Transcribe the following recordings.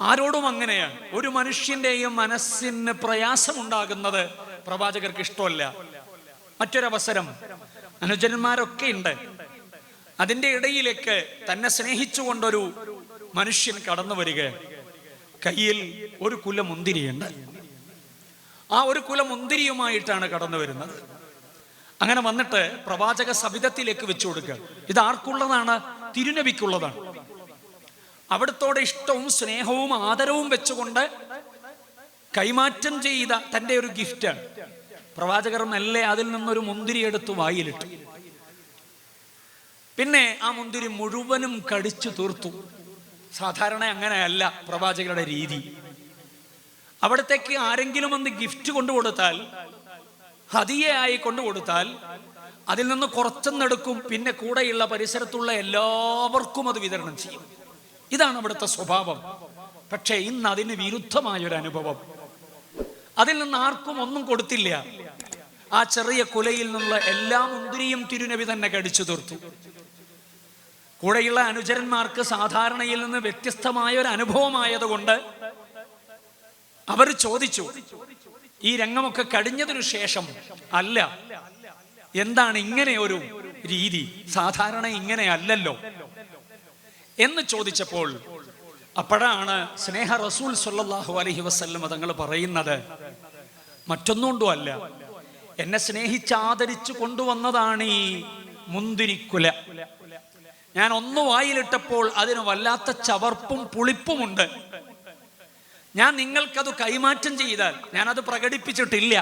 ആരോടും അങ്ങനെയാണ് ഒരു മനുഷ്യന്റെയും മനസ്സിന് പ്രയാസമുണ്ടാകുന്നത് പ്രവാചകർക്ക് ഇഷ്ടമല്ല. മറ്റൊരവസരം അനുജന്മാരൊക്കെ ഉണ്ട്. അതിന്റെ ഇടയിലേക്ക് തന്നെ സ്നേഹിച്ചുകൊണ്ടൊരു മനുഷ്യൻ കടന്നു വരിക. കയ്യിൽ ഒരു കുല മുന്തിരിയുണ്ട് ആ ഒരു കുല മുന്തിരിയുമായിട്ടാണ് കടന്നു വരുന്നത്. അങ്ങനെ വന്നിട്ട് പ്രവാചക സവിധത്തിലേക്ക് വെച്ചു കൊടുക്കുക. ഇത് ആർക്കുള്ളതാണ് തിരുനബിക്കുള്ളതാണ്. അവിടുത്തോടെ ഇഷ്ടവും സ്നേഹവും ആദരവും വെച്ചുകൊണ്ട് കൈമാറ്റം ചെയ്ത തന്റെ ഒരു ഗിഫ്റ്റാണ് പ്രവാചകർ മെല്ലെ അതിൽ നിന്നൊരു മുന്തിരി എടുത്ത് വായിലിട്ടു. പിന്നെ ആ മുന്തിരി മുഴുവനും കടിച്ചു തീർത്തു. സാധാരണ അങ്ങനെയല്ല പ്രവാചകരുടെ രീതി. അവിടത്തേക്ക് ആരെങ്കിലും ഒന്ന് ഗിഫ്റ്റ് കൊണ്ടുകൊടുത്താൽ ഹതിയായി കൊണ്ടുകൊടുത്താൽ അതിൽ നിന്ന് കുറച്ചെന്നെടുക്കും പിന്നെ കൂടെയുള്ള പരിസരത്തുള്ള എല്ലാവർക്കും അത് വിതരണം ചെയ്യും. ഇതാണ് അവിടുത്തെ സ്വഭാവം. പക്ഷേ ഇന്ന് അതിന് വിരുദ്ധമായൊരു അനുഭവം അതിൽ നിന്ന് ആർക്കും ഒന്നും കൊടുത്തില്ല. ആ ചെറിയ കുലയിൽ നിന്നുള്ള എല്ലാ മുന്തിരിയും തിരുനബി തന്നെ കടിച്ചു തീർത്തു. കൂടെയുള്ള അനുചരന്മാർക്ക് സാധാരണയിൽ നിന്ന് വ്യത്യസ്തമായ ഒരു അനുഭവമായതുകൊണ്ട് അവർ ചോദിച്ചു ഈ രംഗമൊക്കെ കഴിഞ്ഞതിനു ശേഷം അല്ല. എന്താണ് ഇങ്ങനെ ഒരു രീതി? സാധാരണ ഇങ്ങനെ അല്ലല്ലോ. എന്ന് ചോദിച്ചപ്പോൾ അപ്പോഴാണ് സ്നേഹ റസൂൽ സല്ലാഹു അലഹി വസല്ലം തങ്ങൾ പറയുന്നത് മറ്റൊന്നുകൊണ്ടും അല്ല. എന്നെ സ്നേഹിച്ച് ആദരിച്ചു കൊണ്ടുവന്നതാണ് ഈ മുന്തിരിക്കുല. ഞാൻ ഒന്ന് വായിലിട്ടപ്പോൾ അതിന് വല്ലാത്ത ചവർപ്പും പുളിപ്പുമുണ്ട്. ഞാൻ നിങ്ങൾക്കത് കൈമാറ്റം ചെയ്താൽ ഞാനത് പ്രകടിപ്പിച്ചിട്ടില്ല.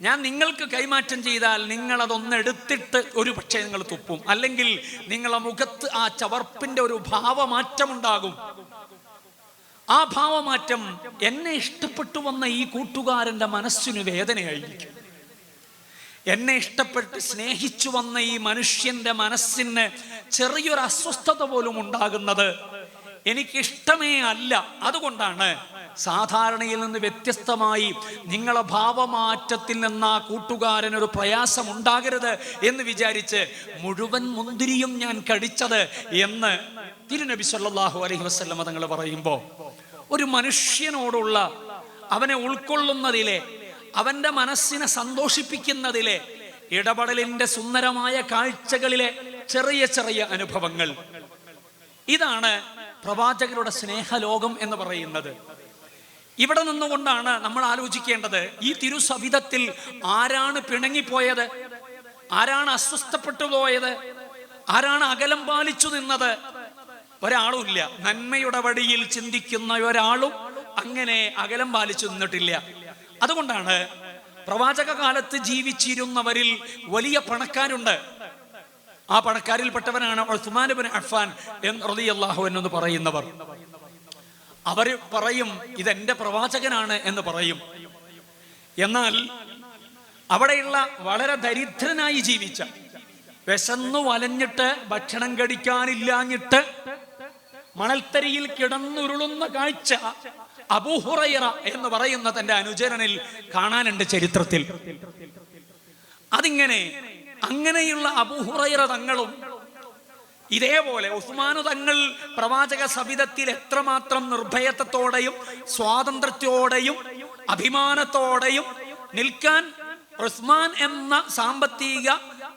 ഞാൻ നിങ്ങൾക്ക് കൈമാറ്റം ചെയ്താൽ എടുത്തിട്ട് ഒരു പക്ഷേ നിങ്ങൾ തുപ്പും. അല്ലെങ്കിൽ നിങ്ങളെ മുഖത്ത് ആ ചവർപ്പിന്റെ ഒരു ഭാവമാറ്റം ഉണ്ടാകും ആ ഭാവമാറ്റം എന്നെ ഇഷ്ടപ്പെട്ടു വന്ന ഈ കൂട്ടുകാരന്റെ മനസ്സിന് വേദനയായിരിക്കും. എന്നെ ഇഷ്ടപ്പെട്ട് സ്നേഹിച്ചു വന്ന ഈ മനുഷ്യന്റെ മനസ്സിന് ചെറിയൊരു അസ്വസ്ഥത പോലും ഉണ്ടാകുന്നത് എനിക്ക് ഇഷ്ടമേ അല്ല. അതുകൊണ്ടാണ് സാധാരണയിൽ നിന്ന് വ്യത്യസ്തമായി നിങ്ങളെ ഭാവമാറ്റത്തിൽ നിന്ന് ആ കൂട്ടുകാരൻ ഒരു പ്രയാസം ഉണ്ടാകരുത് എന്ന് വിചാരിച്ച് മുഴുവൻ മുന്തിരിയും ഞാൻ കടിച്ചത് എന്ന് തിരുനബി സല്ലാഹു അലഹി വസ്ലമ തങ്ങൾ പറയുമ്പോൾ ഒരു മനുഷ്യനോടുള്ള അവനെ ഉൾക്കൊള്ളുന്നതിലെ അവന്റെ മനസ്സിനെ സന്തോഷിപ്പിക്കുന്നതിലെ ഇടപെടലിന്റെ സുന്ദരമായ കാഴ്ചകളിലെ ചെറിയ ചെറിയ അനുഭവങ്ങൾ. ഇതാണ് പ്രവാചകരുടെ സ്നേഹലോകം എന്ന് പറയുന്നത്. ഇവിടെ നിന്നുകൊണ്ടാണ് നമ്മൾ ആലോചിക്കേണ്ടത് ഈ തിരുസവിധത്തിൽ ആരാണ് പിണങ്ങിപ്പോയത്? ആരാണ് അസ്വസ്ഥപ്പെട്ടു പോയത്? ആരാണ് അകലം പാലിച്ചു നിന്നത്? ഒരാളുമില്ല നന്മയുടെ വഴിയിൽ ചിന്തിക്കുന്ന ഒരാളും അങ്ങനെ അകലം പാലിച്ചു നിന്നിട്ടില്ല. അതുകൊണ്ടാണ് പ്രവാചക കാലത്ത് ജീവിച്ചിരുന്നവരിൽ വലിയ പണക്കാരുണ്ട്. ആ പണക്കാരിൽപ്പെട്ടവനാണ് ഉസ്മാൻ ബിൻ അഫ്ഫാൻ എന്ന് പറയുന്നവർ. അവർ പറയും ഇതെന്റെ പ്രവാചകനാണ് എന്ന് പറയും. എന്നാൽ അവിടെയുള്ള വളരെ ദരിദ്രനായി ജീവിച്ച വിശന്നു വലഞ്ഞിട്ട് ഭക്ഷണം കടിക്കാനില്ലാഞ്ഞിട്ട് മണൽത്തരിയിൽ കിടന്നുരുളുന്ന കാഴ്ച അബൂഹുറൈറ എന്ന് പറയുന്ന തന്റെ അനുചരനിൽ കാണാനുണ്ട് ചരിത്രത്തിൽ. അതിങ്ങനെ അങ്ങനെയുള്ള അബൂഹുറൈറ തങ്ങളും ഇതേപോലെ ഉസ്മാനു തങ്ങൾ പ്രവാചക സവിധത്തിൽ എത്രമാത്രം നിർഭയത്വത്തോടെയും സ്വാതന്ത്ര്യത്തോടെയും അഭിമാനത്തോടെയും നിൽക്കാൻ ഉസ്മാൻ എന്ന സാമ്പത്തിക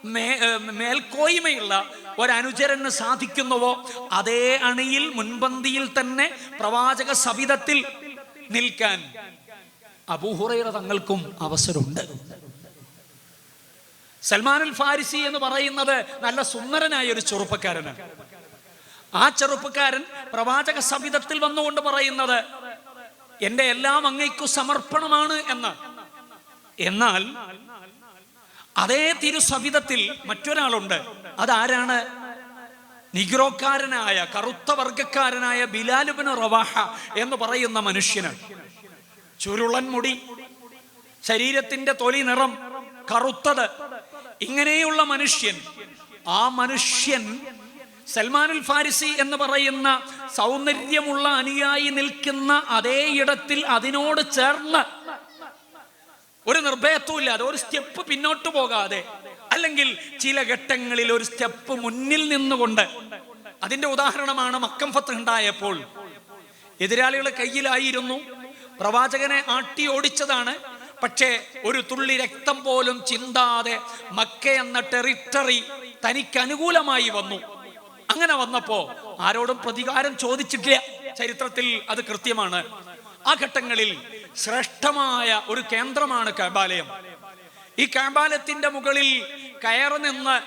മേ- മേൽക്കോയ്മയുള്ള ഒരനുചരന് സാധിക്കുന്നുവോ? അതേ അണിയിൽ മുൻപന്തിയിൽ തന്നെ പ്രവാചക സവിധത്തിൽ നിൽക്കാൻ അബൂഹുറൈറ തങ്ങൾക്കും അവസരമുണ്ട്. സൽമാനുൽ ഫാരിസി എന്ന് പറയുന്നത് നല്ല സുന്ദരനായ ഒരു ചെറുപ്പക്കാരനാണ്. ആ ചെറുപ്പക്കാരൻ പ്രവാചക സവിധത്തിൽ വന്നുകൊണ്ട് പറയുന്നത് എന്റെ എല്ലാം അങ്ങയ്ക്കു സമർപ്പണമാണ് എന്ന് എന്നാൽ അതേ തിരുസവിധത്തിൽ മറ്റൊരാളുണ്ട്. അതാരാണ്? നിഗ്രോക്കാരനായ കറുത്ത വർഗക്കാരനായ ബിലാലുബിന് റവാഹ എന്ന് പറയുന്ന മനുഷ്യന് ചുരുളൻ മുടി ശരീരത്തിന്റെ തൊലി നിറം കറുത്തത്. ഇങ്ങനെയുള്ള മനുഷ്യൻ ആ മനുഷ്യൻ സൽമാനുൽ ഫാരിസി എന്ന് പറയുന്ന സൗന്ദര്യമുള്ള അനുയായി നിൽക്കുന്ന അതേ ഇടത്തിൽ അതിനോട് ചേർന്ന് ഒരു നിർഭയത്വമില്ലാതെ ഒരു സ്റ്റെപ്പ് പിന്നോട്ട് പോകാതെ. അല്ലെങ്കിൽ ചില ഘട്ടങ്ങളിൽ ഒരു സ്റ്റെപ്പ് മുന്നിൽ നിന്നുകൊണ്ട്. അതിന്റെ ഉദാഹരണമാണ് മക്കം ഫത്ത് ഉണ്ടായപ്പോൾ. എതിരാളികൾ കയ്യിലായിരുന്നു. പ്രവാചകനെ ആട്ടി ഓടിച്ചതാണ്. പക്ഷേ ഒരു തുള്ളി രക്തം പോലും ചിന്താതെ മക്ക എന്ന ടെറിട്ടറി തനിക്ക് അനുകൂലമായി വന്നു. അങ്ങനെ വന്നപ്പോ ആരോടും പ്രതികാരം ചോദിച്ചിട്ടില്ല. ചരിത്രത്തിൽ അത് കൃത്യമാണ്. ആ ഘട്ടങ്ങളിൽ ശ്രേഷ്ഠമായ ഒരു കേന്ദ്രമാണ് കാബാലയം ഈ കൈബാലയത്തിന്റെ മുകളിൽ കയറി നിന്ന്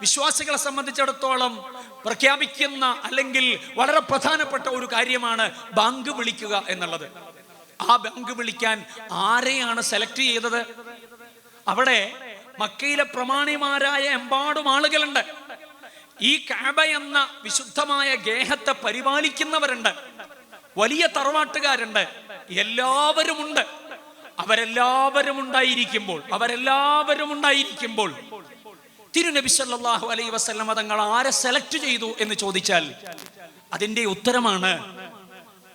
വിശ്വാസികളെ സംബന്ധിച്ചിടത്തോളം പ്രഖ്യാപിക്കുന്ന അല്ലെങ്കിൽ വളരെ പ്രധാനപ്പെട്ട ഒരു കാര്യമാണ് ബാങ്ക് വിളിക്കുക എന്നുള്ളത്. ആ ബാങ്ക് വിളിക്കാൻ ആരെയാണ് സെലക്ട് ചെയ്തത്? അവിടെ മക്കയിലെ പ്രമാണിമാരായ എമ്പാടും ആളുകളുണ്ട്. ഈ കാബ എന്ന വിശുദ്ധമായ ഗേഹത്തെ പരിപാലിക്കുന്നവരുണ്ട്. വലിയ തറവാട്ടുകാരുണ്ട്. എല്ലാവരും ഉണ്ട് അവരെല്ലാവരും ഉണ്ടായിരിക്കുമ്പോൾ അവരെല്ലാവരും ഉണ്ടായിരിക്കുമ്പോൾ തിരുനബി സല്ലല്ലാഹു അലൈഹി വസ്ലം തങ്ങൾ ആരെ സെലക്ട് ചെയ്തു എന്ന് ചോദിച്ചാൽ അതിന്റെ ഉത്തരമാണ്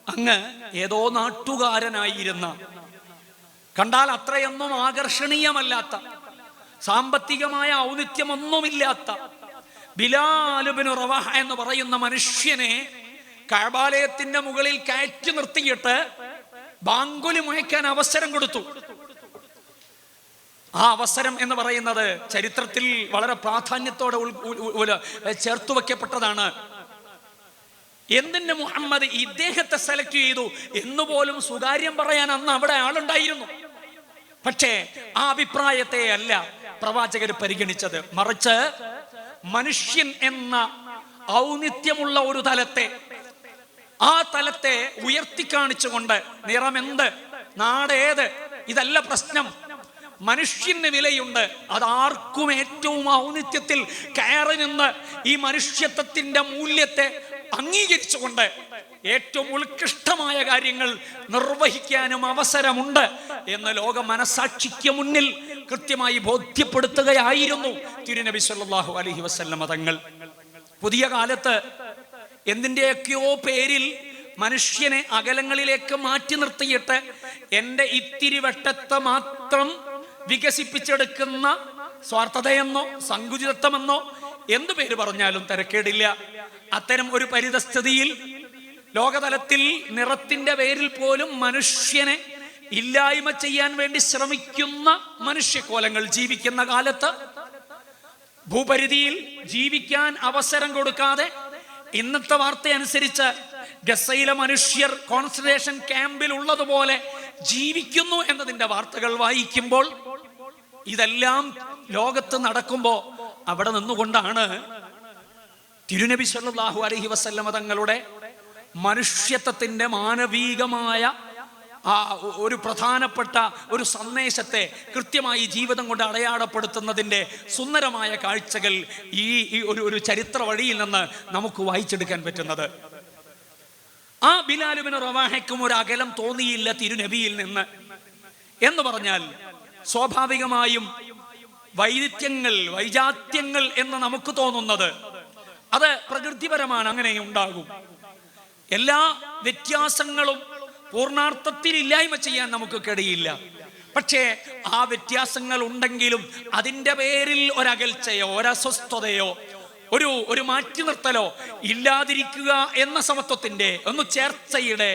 അങ്ങ് ഏതോ നാട്ടുകാരനായിരുന്ന. കണ്ടാൽ അത്രയൊന്നും ആകർഷണീയമല്ലാത്ത സാമ്പത്തികമായ ഔന്നിത്യമൊന്നുമില്ലാത്ത ബിലാലുബിന് റവഹ എന്ന് പറയുന്ന മനുഷ്യനെ കഴബാലയത്തിന്റെ മുകളിൽ കയറ്റി നിർത്തിയിട്ട് ബാങ്കുലി മുഴക്കാൻ അവസരം കൊടുത്തു. ആ അവസരം എന്ന് പറയുന്നത് ചരിത്രത്തിൽ വളരെ പ്രാധാന്യത്തോടെ ചേർത്ത് വെക്കപ്പെട്ടതാണ്. എന്തിന് മുഹമ്മദ് ഇദ്ദേഹത്തെ സെലക്ട് ചെയ്തു എന്ന് പോലും സുതാര്യം പറയാൻ അന്ന് അവിടെ ആളുണ്ടായിരുന്നു. പക്ഷേ ആ അഭിപ്രായത്തെ അല്ല പ്രവാചകർ പരിഗണിച്ചത്. മറിച്ച് മനുഷ്യൻ എന്ന ഔന്നിത്യമുള്ള ഒരു തലത്തെ ആ തലത്തെ ഉയർത്തി ഉയർത്തിക്കാണിച്ചുകൊണ്ട് നിറമെന്ത് നാടേത് ഇതല്ല പ്രശ്നം. മനുഷ്യന് വിലയുണ്ട്. അതാർക്കും ഏറ്റവും ഔന്നിത്യത്തിൽ കയറി നിന്ന് ഈ മനുഷ്യത്വത്തിന്റെ മൂല്യത്തെ അംഗീകരിച്ചുകൊണ്ട് ഏറ്റവും ഉത്കൃഷ്ടമായ കാര്യങ്ങൾ നിർവഹിക്കാനും അവസരമുണ്ട് എന്ന് ലോക മനസാക്ഷിക്ക് മുന്നിൽ കൃത്യമായി ബോധ്യപ്പെടുത്തുകയായിരുന്നു തിരുനബി സല്ലാഹു അലഹി വസല്ലമ തങ്ങൾ. പുതിയ കാലത്ത് എന്തിന്റെയൊക്കെയോ പേരിൽ മനുഷ്യനെ അകലങ്ങളിലേക്ക് മാറ്റി നിർത്തിയിട്ട് എന്റെ ഇത്തിരി വെട്ടത്തെ മാത്രം വികസിപ്പിച്ചെടുക്കുന്ന സ്വാർത്ഥതയെന്നോ സങ്കുചിതത്വമെന്നോ എന്തു പേര് പറഞ്ഞാലും തിരക്കേടില്ല. അത്തരം ഒരു പരിതസ്ഥിതിയിൽ ലോകതലത്തിൽ നിറത്തിന്റെ പേരിൽ പോലും മനുഷ്യനെ ഇല്ലായ്മ ചെയ്യാൻ വേണ്ടി ശ്രമിക്കുന്ന മനുഷ്യക്കോലങ്ങൾ ജീവിക്കുന്ന കാലത്ത് ഭൂപരിധിയിൽ ജീവിക്കാൻ അവസരം കൊടുക്കാതെ ഇന്നത്തെ വാർത്ത അനുസരിച്ച് ഗസയിലെ മനുഷ്യർ കോൺസെൻട്രേഷൻ ക്യാമ്പിൽ ഉള്ളതുപോലെ ജീവിക്കുന്നു എന്നതിന്റെ വാർത്തകൾ വായിക്കുമ്പോൾ ഇതെല്ലാം ലോകത്ത് നടക്കുമ്പോൾ അവിടെ നിന്നുകൊണ്ടാണ് തിരുനബി സല്ലാഹു അലഹി വസ്ല്ലമ തങ്ങളുടെ മനുഷ്യത്വത്തിന്റെ മാനവീകമായ ആ ഒരു പ്രധാനപ്പെട്ട ഒരു സന്ദേശത്തെ കൃത്യമായി ജീവിതം കൊണ്ട് അടയാളപ്പെടുത്തുന്നതിന്റെ സുന്ദരമായ കാഴ്ചകൾ ഈ ഒരു ഒരു ചരിത്ര വഴിയിൽ നിന്ന് നമുക്ക് വായിച്ചെടുക്കാൻ പറ്റുന്നത്. ആ ബിലാലുബിന് റവാഹയ്ക്കും ഒരു അകലം തോന്നിയില്ല തിരുനബിയിൽ നിന്ന്. എന്ന് പറഞ്ഞാൽ സ്വാഭാവികമായും വൈദിത്യങ്ങൾ വൈജാത്യങ്ങൾ എന്ന് നമുക്ക് തോന്നുന്നത് അത് പ്രകൃതിപരമാണ് അങ്ങനെ ഉണ്ടാകും. എല്ലാ വ്യത്യാസങ്ങളും പൂർണാർത്ഥത്തിൽ ഇല്ലായ്മ ചെയ്യാൻ നമുക്ക് കഴിയില്ല പക്ഷേ ആ വ്യത്യാസങ്ങൾ ഉണ്ടെങ്കിലും അതിന്റെ പേരിൽ ഒരകൽച്ചയോ ഒരസ്വസ്ഥതയോ ഒരു ഒരു മാറ്റി നിർത്തലോ ഇല്ലാതിരിക്കുക എന്ന സമത്വത്തിന്റെ ഒന്ന് ചേർച്ചയുടെ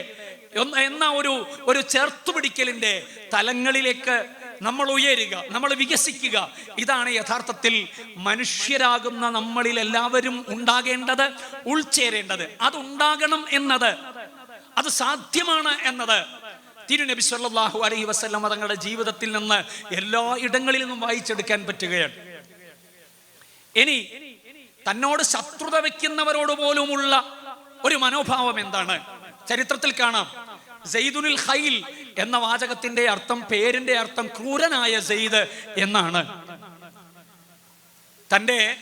എന്ന ഒരു ഒരു ചേർത്തുപിടിക്കലിന്റെ തലങ്ങളിലേക്ക് നമ്മൾ ഉയരുക നമ്മൾ വികസിക്കുക. ഇതാണ് യഥാർത്ഥത്തിൽ മനുഷ്യരാകുന്ന നമ്മളിൽ എല്ലാവരും ഉണ്ടാകേണ്ടത് ഉൾച്ചേരേണ്ടത്. അതുണ്ടാകണം എന്നത് അത് സാധ്യമാണ് എന്നത്. തിരുനബി സല്ലാഹു അലൈഹി വസല്ലം തങ്ങളുടെ ജീവിതത്തിൽ നിന്ന് എല്ലാ ഇടങ്ങളിൽ നിന്നും വായിച്ചെടുക്കാൻ പറ്റുകയാണ്. ഇനി തന്നോട് ശത്രുത വെക്കുന്നവരോട് പോലുമുള്ള ഒരു മനോഭാവം എന്താണ്? ചരിത്രത്തിൽ കാണാം. സെയ്ദുനിൽ ഖൈൽ എന്ന വാചകത്തിന്റെ അർത്ഥം പേരിന്റെ അർത്ഥം ക്രൂരനായ സെയ്ദ് എന്നാണ്. തന്റെ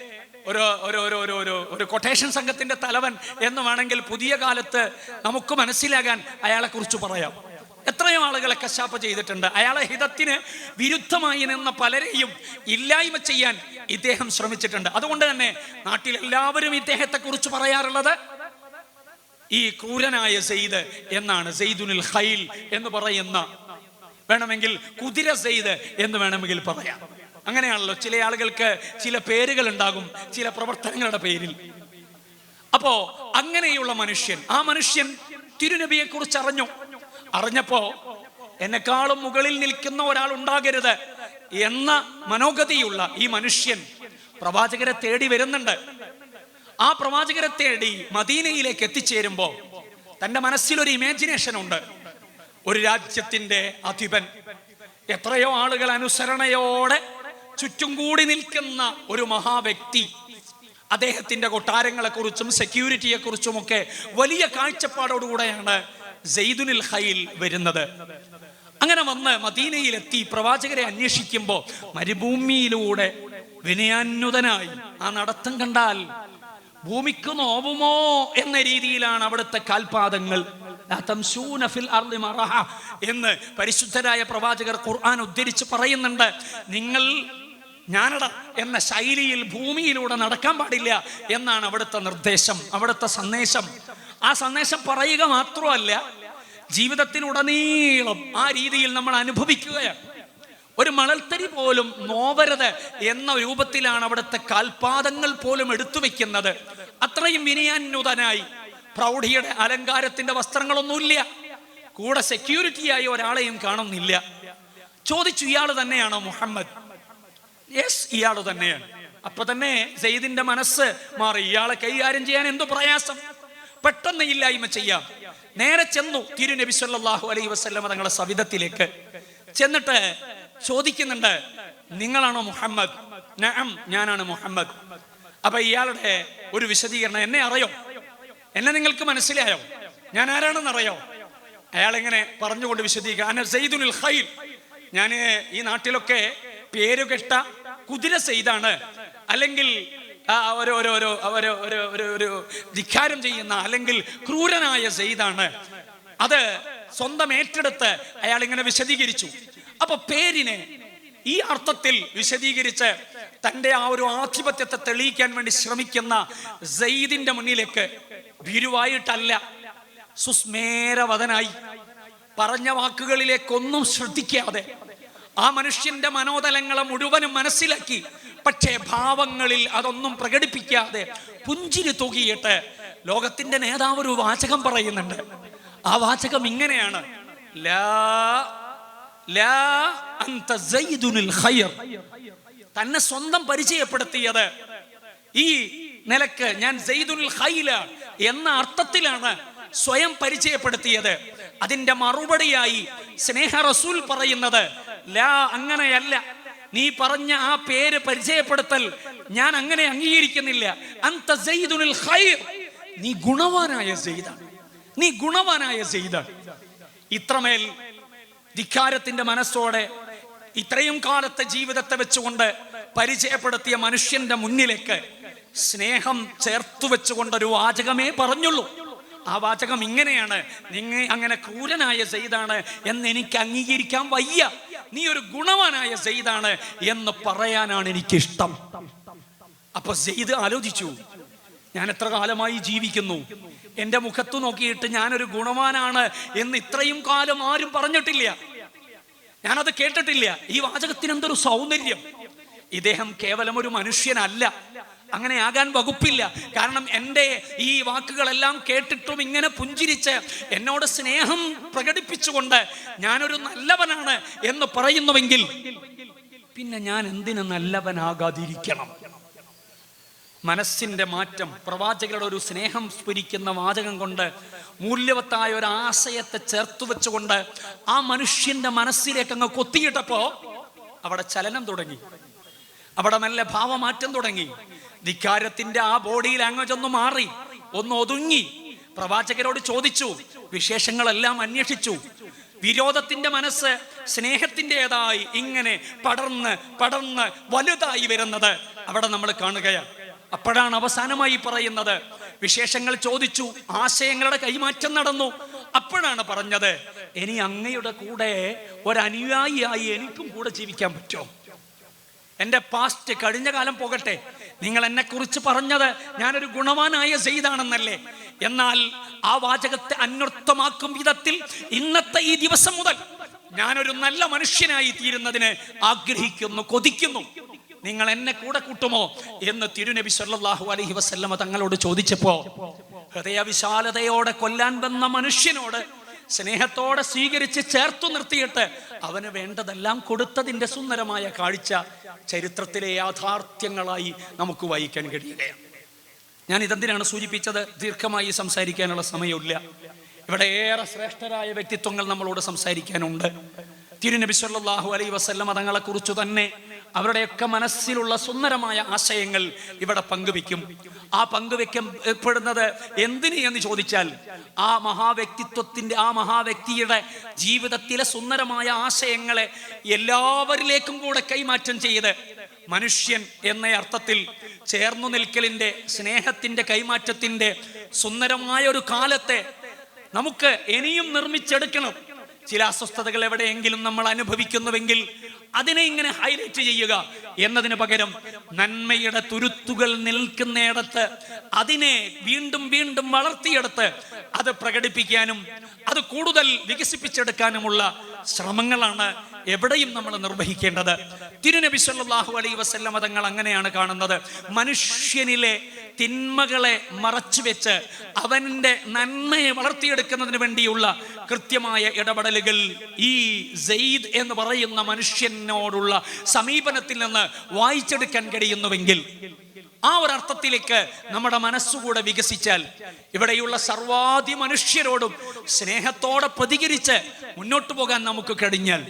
ഒരു ഒരു ഒരു ഒരു ഒരു ഒരു കൊട്ടേഷൻ സംഘത്തിന്റെ തലവൻ എന്ന് വേണമെങ്കിൽ പുതിയ കാലത്ത് നമുക്ക് മനസ്സിലാകാൻ അയാളെ കുറിച്ച് പറയാം. എത്രയോ ആളുകളെ കശാപ്പ് ചെയ്തിട്ടുണ്ട്. അയാളെ ഹിതത്തിന് വിരുദ്ധമായി നിന്ന പലരെയും ഇല്ലായ്മ ചെയ്യാൻ ഇദ്ദേഹം ശ്രമിച്ചിട്ടുണ്ട്. അതുകൊണ്ട് തന്നെ നാട്ടിലെല്ലാവരും ഇദ്ദേഹത്തെ കുറിച്ച് പറയാറുള്ളത് ഈ ക്രൂരനായ സെയ്ദ് എന്നാണ് സെയ്ദുനിൽ ഖൈൽ എന്ന് പറയുന്ന. വേണമെങ്കിൽ കുതിര സെയ്ദ് എന്ന് വേണമെങ്കിൽ പറയാം. അങ്ങനെയാണല്ലോ ചില ആളുകൾക്ക് ചില പേരുകൾ ഉണ്ടാകും ചില പ്രവർത്തനങ്ങളുടെ പേരിൽ. അപ്പോ അങ്ങനെയുള്ള മനുഷ്യൻ ആ മനുഷ്യൻ തിരുനബിയെ കുറിച്ച് അറിഞ്ഞു. അറിഞ്ഞപ്പോ എന്നെക്കാളും മുകളിൽ നിൽക്കുന്ന ഒരാൾ ഉണ്ടാകരുത് എന്ന മനോഗതിയുള്ള ഈ മനുഷ്യൻ പ്രവാചകരെ തേടി വരുന്നുണ്ട്. ആ പ്രവാചകരെ തേടി മദീനയിലേക്ക് എത്തിച്ചേരുമ്പോൾ തന്റെ മനസ്സിൽ ഒരു ഇമാജിനേഷൻ ഉണ്ട്. ഒരു രാജ്യത്തിന്റെ അധിപൻ. എത്രയോ ആളുകൾ അനുസരണയോടെ ചുറ്റും കൂടി നിൽക്കുന്ന ഒരു മഹാവ്യക്തി. അദ്ദേഹത്തിന്റെ കൊട്ടാരങ്ങളെക്കുറിച്ചും കുറിച്ചും സെക്യൂരിറ്റിയെ കുറിച്ചും ഒക്കെ വലിയ കാഴ്ചപ്പാടോടുകൂടെയാണ് സെയ്ദുനിൽ ഹൈൽ വരുന്നത്. അങ്ങനെ വന്ന് മദീനയിലെത്തി പ്രവാചകരെ അന്വേഷിക്കുമ്പോൾ മരുഭൂമിയിലൂടെ വിനയാന്യുതനായി ആ നടത്തം കണ്ടാൽ ഭൂമിക്ക് നോവുമോ എന്ന രീതിയിലാണ് അവിടുത്തെ കാൽപാദങ്ങൾ. എന്ന് പരിശുദ്ധരായ പ്രവാചകർ ഖുർആൻ ഉദ്ധരിച്ച് പറയുന്നുണ്ട്. നിങ്ങൾ ഞാനട എന്ന ശൈലിയിൽ ഭൂമിയിലൂടെ നടക്കാൻ പാടില്ല എന്നാണ് അവിടുത്തെ നിർദ്ദേശം അവിടുത്തെ സന്ദേശം. ആ സന്ദേശം പറയുക മാത്രമല്ല ജീവിതത്തിലുടനീളം ആ രീതിയിൽ നമ്മൾ അനുഭവിക്കുകയാണ്. ഒരു മണൽത്തരി പോലും നോവരുത് എന്ന രൂപത്തിലാണ് അവിടുത്തെ കാൽപാദങ്ങൾ പോലും എടുത്തു വെക്കുന്നത്. അത്രയും വിനയാന്യുതനായി പ്രൗഢിയുടെ അലങ്കാരത്തിന്റെ വസ്ത്രങ്ങളൊന്നുമില്ല. കൂടെ സെക്യൂരിറ്റിയായി ഒരാളെയും കാണുന്നില്ല. ചോദിച്ചു ഇയാൾ തന്നെയാണോ മുഹമ്മദ്? യെസ് ഇയാൾ തന്നെയാണ്. അപ്പൊ തന്നെ സെയ്ദിന്റെ മനസ്സ് മാറി. ഇയാളെ കൈകാര്യം ചെയ്യാൻ എന്തു പ്രയാസം? പെട്ടെന്ന് ഇല്ലായ്മ ചെയ്യാം. നേരെ ചെന്നു തിരുനബി സല്ലാഹു അലൈ വസ്ലമ തങ്ങളുടെ സവിധത്തിലേക്ക്. ചെന്നിട്ട് ചോദിക്കുന്നുണ്ട് നിങ്ങളാണോ മുഹമ്മദ്? നഅം ഞാനാണ് മുഹമ്മദ്. അപ്പൊ ഇയാളുടെ ഒരു വിശദീകരണം എന്നെ അറിയോ? എന്നെ നിങ്ങൾക്ക് മനസ്സിലായോ? ഞാൻ ആരാണെന്ന് അറിയോ? അയാൾ ഇങ്ങനെ പറഞ്ഞുകൊണ്ട് വിശദീകരിക്കുക. ഞാൻ ഈ നാട്ടിലൊക്കെ പേരുകെട്ട കുതിര സെയ്താണ് അല്ലെങ്കിൽ ആ, ഓരോ ഒരു ധിക്കാരം ചെയ്യുന്ന അല്ലെങ്കിൽ ക്രൂരനായ സെയ്താണ് അത് സ്വന്തം ഏറ്റെടുത്ത് അയാൾ ഇങ്ങനെ വിശദീകരിച്ചു. അപ്പൊ പേരിനെ ഈ അർത്ഥത്തിൽ വിശദീകരിച്ച് തന്റെ ആ ഒരു ആധിപത്യത്തെ തെളിയിക്കാൻ വേണ്ടി ശ്രമിക്കുന്ന സെയ്ദിന്റെ മുന്നിലേക്ക് ഭീരുവായിട്ടല്ല സുസ്മേരവതനായി പറഞ്ഞ വാക്കുകളിലേക്കൊന്നും ശ്രദ്ധിക്കാതെ ആ മനുഷ്യന്റെ മനോതലങ്ങളെ മുഴുവനും മനസ്സിലാക്കി പക്ഷേ ഭാവങ്ങളിൽ അതൊന്നും പ്രകടിപ്പിക്കാതെ പുഞ്ചിരി തൂകിയിട്ട് ലോകത്തിന്റെ നേതാവ് ഒരു വാചകം പറയുന്നുണ്ട്. ആ വാചകം ഇങ്ങനെയാണ്. ലാ തന്നെ സ്വന്തം പരിചയപ്പെടുത്തിയത് ഈ നിലയ്ക്ക് ഞാൻ എന്ന അർത്ഥത്തിലാണ് സ്വയം പരിചയപ്പെടുത്തിയത്. അതിന്റെ മറുപടിയായി സ്നേഹ റസൂൽ പറയുന്നത് ലാ അങ്ങനെയല്ല നീ പറഞ്ഞ ആ പേര് പരിചയപ്പെടുത്തൽ ഞാൻ അങ്ങനെ അംഗീകരിക്കുന്നില്ല. നീ ഗുണവാനായ നീ ഗുണവാനായ ഇത്രമേൽ ധിക്കാരത്തിന്റെ മനസ്സോടെ ഇത്രയും കാലത്തെ ജീവിതത്തെ വെച്ചുകൊണ്ട് പരിചയപ്പെടുത്തിയ മനുഷ്യന്റെ മുന്നിലേക്ക് സ്നേഹം ചേർത്തു വെച്ചുകൊണ്ട് ഒരു വാചകമേ പറഞ്ഞുള്ളൂ. ആ വാചകം ഇങ്ങനെയാണ്. നിങ്ങ അങ്ങനെ ക്രൂരനായ സെയ്താണ് എന്ന് എനിക്ക് അംഗീകരിക്കാൻ വയ്യ. നീ ഒരു ഗുണവാനായ സെയ്താണ് എന്ന് പറയാനാണ് എനിക്കിഷ്ടം. അപ്പൊ സെയ്ദ് ആലോചിച്ചു ഞാൻ എത്ര കാലമായി ജീവിക്കുന്നു? എന്റെ മുഖത്ത് നോക്കിയിട്ട് ഞാനൊരു ഗുണവാനാണ് എന്ന് ഇത്രയും കാലം ആരും പറഞ്ഞിട്ടില്ല. ഞാനത് കേട്ടിട്ടില്ല. ഈ വാചകത്തിന് എന്തൊരു സൗന്ദര്യം? ഇദ്ദേഹം കേവലം ഒരു മനുഷ്യനല്ല. അങ്ങനെ ആകാൻ വകുപ്പില്ല. കാരണം എന്റെ ഈ വാക്കുകളെല്ലാം കേട്ടിട്ടും ഇങ്ങനെ പുഞ്ചിരിച്ച് എന്നോട് സ്നേഹം പ്രകടിപ്പിച്ചുകൊണ്ട് ഞാനൊരു നല്ലവനാണ് എന്ന് പറയുന്നുവെങ്കിൽ പിന്നെ ഞാൻ എന്തിനു നല്ലവനാകാതിരിക്കണം? മനസ്സിന്റെ മാറ്റം പ്രവാചകരുടെ ഒരു സ്നേഹം സ്ഫുരിക്കുന്ന വാചകം കൊണ്ട് മൂല്യവത്തായ ഒരു ആശയത്തെ ചേർത്ത് വെച്ചുകൊണ്ട് ആ മനുഷ്യന്റെ മനസ്സിലേക്ക് അങ്ങ് കൊത്തിയിട്ടപ്പോ അവിടെ ചലനം തുടങ്ങി. അവിടെ നല്ല ഭാവമാറ്റം തുടങ്ങി. ധിക്കാരത്തിന്റെ ആ ബോഡിയിൽ അങ്ങ് ചെന്ന് മാറി ഒന്ന് ഒതുങ്ങി. പ്രവാചകരോട് ചോദിച്ചു വിശേഷങ്ങളെല്ലാം അന്വേഷിച്ചു. വിരോധത്തിന്റെ മനസ്സ് സ്നേഹത്തിന്റെതായി ഇങ്ങനെ പടർന്ന് പടർന്ന് വലുതായി വരുന്നത് അവിടെ നമ്മൾ കാണുകയാണ്. അപ്പോഴാണ് അവസാനമായി പറയുന്നത്. വിശേഷങ്ങൾ ചോദിച്ചു. ആശയങ്ങളുടെ കൈമാറ്റം നടന്നു. അപ്പോഴാണ് പറഞ്ഞത് ഇനി അങ്ങയുടെ കൂടെ ഒരനുയായിയായി എനിക്കും കൂടെ ജീവിക്കാൻ പറ്റുമോ? എന്റെ പാസ്റ്റ് കഴിഞ്ഞ കാലം പോകട്ടെ. നിങ്ങൾ എന്നെ കുറിച്ച് പറഞ്ഞത് ഞാനൊരു ഗുണവാനായ സെയ്താണെന്നല്ലേ എന്നാൽ ആ വാചകത്തെ അന്വർത്ഥമാക്കും വിധത്തിൽ ഇന്നത്തെ ഈ ദിവസം മുതൽ ഞാനൊരു നല്ല മനുഷ്യനായി തീരുന്നതിന് ആഗ്രഹിക്കുന്നു കൊതിക്കുന്നു. നിങ്ങൾ എന്നെ കൂടെ കൂട്ടുമോ എന്ന് തിരുനബി സല്ലാഹു അലഹി വസല്ലമ തങ്ങളോട് ചോദിച്ചപ്പോ ഹൃദയവിശാലതയോടെ കൊല്ലാൻ വന്ന മനുഷ്യനോട് സ്നേഹത്തോടെ സ്വീകരിച്ച് ചേർത്തു നിർത്തിയിട്ട് അവന് വേണ്ടതെല്ലാം കൊടുത്തതിന്റെ സുന്ദരമായ കാഴ്ച ചരിത്രത്തിലെ യാഥാർത്ഥ്യങ്ങളായി നമുക്ക് വായിക്കാൻ കഴിയുകയാണ്. ഞാൻ ഇതെന്തിനാണ് സൂചിപ്പിച്ചത്? ദീർഘമായി സംസാരിക്കാനുള്ള സമയമില്ല. ഇവിടെ ഏറെ ശ്രേഷ്ഠരായ വ്യക്തിത്വങ്ങൾ നമ്മളോട് സംസാരിക്കാനുണ്ട്. തിരുനബി സല്ലല്ലാഹു അലൈഹി വസല്ലം തങ്ങളെ കുറിച്ച് തന്നെ അവരുടെയൊക്കെ മനസ്സിലുള്ള സുന്ദരമായ ആശയങ്ങൾ ഇവിടെ പങ്കുവെക്കും ആ പങ്കുവെക്കപ്പെടുന്നത് എന്തിന് എന്ന് ചോദിച്ചാൽ ആ മഹാവ്യക്തിത്വത്തിന്റെ ആ മഹാവ്യക്തിയുടെ ജീവിതത്തിലെ സുന്ദരമായ ആശയങ്ങളെ എല്ലാവരിലേക്കും കൂടെ കൈമാറ്റം ചെയ്ത് മനുഷ്യൻ എന്ന അർത്ഥത്തിൽ ചേർന്നു നിൽക്കലിന്റെ സ്നേഹത്തിന്റെ കൈമാറ്റത്തിന്റെ സുന്ദരമായ ഒരു കാലത്തെ നമുക്ക് ഇനിയും നിർമ്മിച്ചെടുക്കണം. ചില അസ്വസ്ഥതകൾ എവിടെയെങ്കിലും നമ്മൾ അനുഭവിക്കുന്നുവെങ്കിൽ അതിനെ ഇങ്ങനെ ഹൈലൈറ്റ് ചെയ്യുക എന്നതിന് പകരം നന്മയുടെ തുരുത്തുകൾ നിൽക്കുന്നിടത്ത് അതിനെ വീണ്ടും വീണ്ടും വളർത്തിയെടുത്ത് അത് പ്രകടിപ്പിക്കാനും അത് കൂടുതൽ വികസിപ്പിച്ചെടുക്കാനുമുള്ള ശ്രമങ്ങളാണ് എവിടെയും നമ്മൾ നിർവഹിക്കേണ്ടത്. തിരുനബി സല്ലല്ലാഹു അലൈ വസല്ലമ തങ്ങൾ അങ്ങനെയാണ് കാണുന്നത്. മനുഷ്യനിലെ തിന്മകളെ മറച്ചു വെച്ച് അവന്റെ നന്മയെ വളർത്തിയെടുക്കുന്നതിന് വേണ്ടിയുള്ള കൃത്യമായ ഇടപെടലുകൾ ഈ സെയ്ദ് എന്ന് പറയുന്ന മനുഷ്യനോടുള്ള സമീപനത്തിൽ നിന്ന് വായിച്ചെടുക്കാൻ കഴിയുന്നുവെങ്കിൽ ആ ഒരു അർത്ഥത്തിലേക്ക് നമ്മുടെ മനസ്സുകൂടെ വികസിച്ചാൽ ഇവിടെയുള്ള സർവാധി മനുഷ്യരോടും സ്നേഹത്തോടെ പ്രതികരിച്ച് മുന്നോട്ട് പോകാൻ നമുക്ക് കഴിഞ്ഞാൽ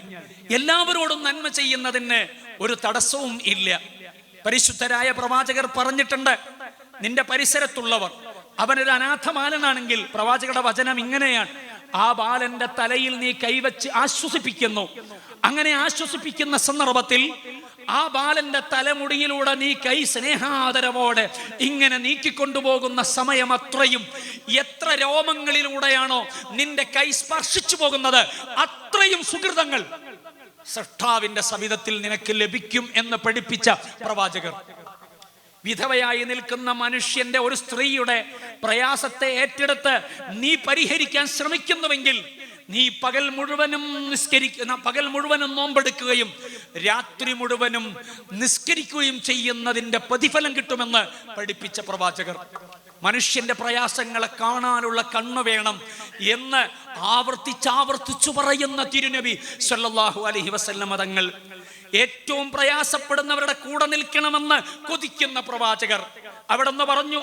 എല്ലാവരോടും നന്മ ചെയ്യുന്നതിന് ഒരു തടസ്സവും ഇല്ല. പരിശുദ്ധരായ പ്രവാചകർ പറഞ്ഞിട്ടുണ്ട് നിന്റെ പരിസരത്തുള്ളവർ അവനൊരു അനാഥമാനനാണെങ്കിൽ പ്രവാചകരുടെ വചനം ഇങ്ങനെയാണ് ആ ബാലന്റെ തലയിൽ നീ കൈവച്ച് ആശ്വസിപ്പിക്കുന്നു. അങ്ങനെ ആശ്വസിപ്പിക്കുന്ന സന്ദർഭത്തിൽ ആ ബാലന്റെ തലമുടിയിലൂടെ നീ കൈ സ്നേഹാദരവോടെ ഇങ്ങനെ നീക്കിക്കൊണ്ടുപോകുന്ന സമയം അത്രയും. എത്ര രോമങ്ങളിലൂടെയാണോ നിന്റെ കൈ സ്പർശിച്ചു പോകുന്നത്? അത്രയും സുഹൃതങ്ങൾ. സൃഷ്ടാവിന്റെ സവിധത്തിൽ നിനക്ക് ലഭിക്കും എന്ന് പഠിപ്പിച്ച പ്രവാചകർ. വിധവയായി നിൽക്കുന്ന മനുഷ്യന്റെ ഒരു സ്ത്രീയുടെ പ്രയാസത്തെ ഏറ്റെടുത്ത് നീ പരിഹരിക്കാൻ ശ്രമിക്കുന്നുവെങ്കിൽ നീ പകൽ മുഴുവനും നിസ്കരിക്കുന്ന പകൽ മുഴുവനും നോമ്പെടുക്കുകയും രാത്രി മുഴുവനും നിസ്കരിക്കുകയും ചെയ്യുന്നതിന്റെ പ്രതിഫലം കിട്ടുമെന്ന് പഠിപ്പിച്ച പ്രവാചകർ. മനുഷ്യന്റെ പ്രയാസങ്ങളെ കാണാനുള്ള കണ്ണു വേണം എന്ന് ആവർത്തിച്ചാവർത്തിച്ചു പറയുന്ന തിരുനബി സല്ലാഹു അലഹി വസല്ല തങ്ങൾ. ഏറ്റവും പ്രയാസപ്പെടുന്നവരുടെ കൂടെ നിൽക്കണമെന്ന് കൊതിക്കുന്ന പ്രവാചകർ. അവിടെ നിന്ന് പറഞ്ഞു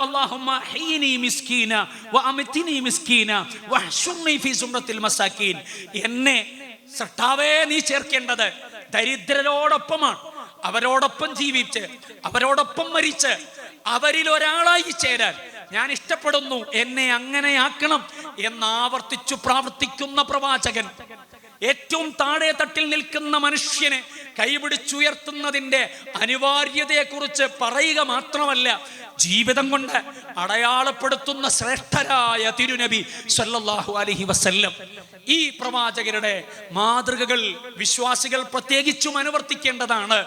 മസാക്കീൻ. എന്നെ സട്ടാവേ നീ ചേർക്കേണ്ടത് ദരിദ്രരോടൊപ്പമാണ്. അവരോടൊപ്പം ജീവിച്ച് അവരോടൊപ്പം മരിച്ച് അവരിൽ ഒരാളായി ചേരാൻ ഞാൻ ഇഷ്ടപ്പെടുന്നു. എന്നെ അങ്ങനെയാക്കണം എന്നാവർത്തിച്ചു പ്രാവർത്തിക്കുന്ന പ്രവാചകൻ. ഏറ്റവും താഴെ തട്ടിൽ നിൽക്കുന്ന മനുഷ്യനെ കൈപിടിച്ചുയർത്തുന്നതിന്റെ അനിവാര്യതയെക്കുറിച്ച് പറയുക മാത്രമല്ല ജീവിതം കൊണ്ട് അടയാളപ്പെടുത്തുന്ന ശ്രേഷ്ഠരായ തിരുനബി സല്ലല്ലാഹു അലഹി വസല്ലം. ഈ പ്രവാചകരുടെ മാതൃകകൾ വിശ്വാസികൾ പ്രത്യേകിച്ചും അനുവർത്തിക്കേണ്ടതാണ്.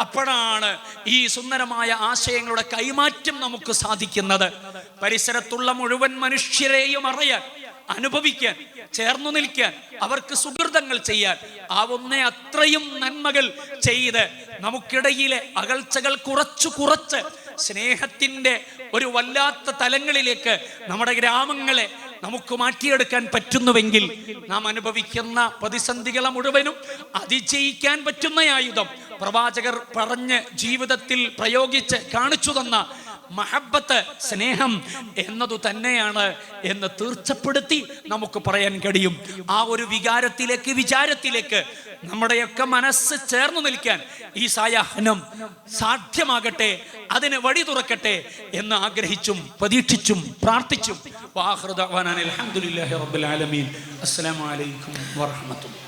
അപ്പോഴാണ് ഈ സുന്ദരമായ ആശയങ്ങളുടെ കൈമാറ്റം നമുക്ക് സാധിക്കുന്നത്. പരിസരത്തുള്ള മുഴുവൻ മനുഷ്യരെയും അറിയാൻ അനുഭവിക്കാൻ ചേർന്നു നിൽക്കാൻ അവർക്ക് സുഹൃതങ്ങൾ ചെയ്യാൻ ആവുന്ന അത്രയും നന്മകൾ ചെയ്ത് നമുക്കിടയിലെ അകൽച്ചകൾ കുറച്ചു കുറച്ച് സ്നേഹത്തിന്റെ ഒരു വല്ലാത്ത തലങ്ങളിലേക്ക് നമ്മുടെ ഗ്രാമങ്ങളെ നമുക്ക് മാറ്റിയെടുക്കാൻ പറ്റുന്നുവെങ്കിൽ നാം അനുഭവിക്കുന്ന പ്രതിസന്ധികളെ മുഴുവനും അതിജയിക്കാൻ പറ്റുന്ന ആയുധം പ്രവാചകർ പറഞ്ഞ് ജീവിതത്തിൽ പ്രയോഗിച്ച് കാണിച്ചു തന്ന മഹബത്ത് സ്നേഹം എന്നതു തന്നെയാണ് എന്ന് തീർച്ചപ്പെടുത്തി നമുക്ക് പറയാൻ കഴിയും. ആ ഒരു വികാരത്തിലേക്ക് വിചാരത്തിലേക്ക് നമ്മുടെയൊക്കെ മനസ്സ് ചേർന്നു നിൽക്കാൻ ഈ സായാഹ്നം സാധ്യമാകട്ടെ അതിന് വഴി തുറക്കട്ടെ എന്ന് ആഗ്രഹിച്ചും പ്രതീക്ഷിച്ചും പ്രാർത്ഥിച്ചും. അലൈക്കും അലഹമുല്ലാ